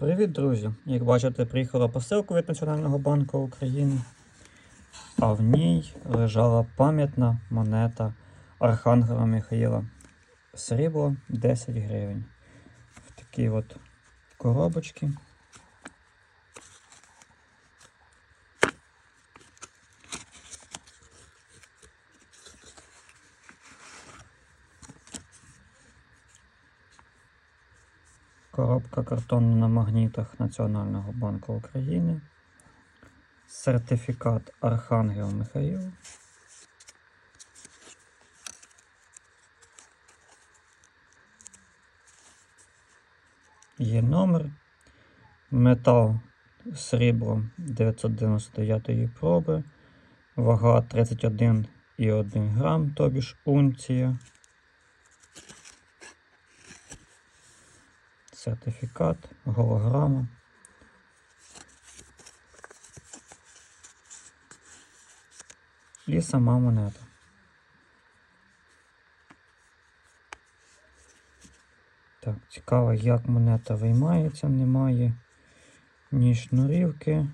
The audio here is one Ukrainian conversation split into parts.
Привіт, друзі! Як бачите, приїхала посилка від Національного банку України, а в ній лежала пам'ятна монета Архангела Михаїла. Срібло 10 гривень. В такій от коробочці. Коробка картонна на магнітах Національного банку України. Сертифікат Архангел Михаїл. Є номер. Метал срібло 999 проби. Вага 31,1 грам, тобі ж унція. Сертифікат, голограма. І сама монета. Так, цікаво, як монета виймається, немає ні шнурівки.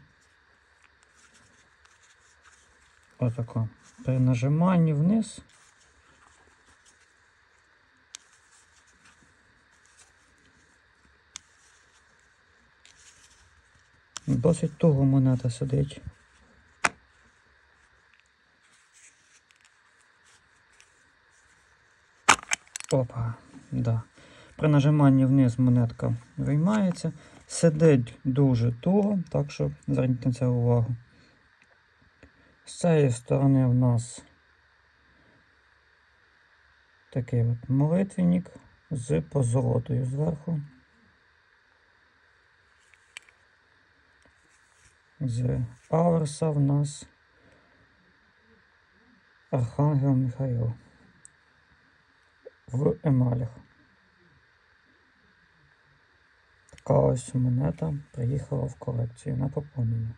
Отако. При нажиманні вниз. Досить туго монета сидить. Опа, да. При нажиманні вниз монетка виймається. Сидить дуже туго, так що зверніть на це увагу. З цієї сторони в нас такий от молитвенник з позолотою зверху. З Аверса в нас Архангел Михайло в емалях. Така ось монета приїхала в колекцію на поповнення.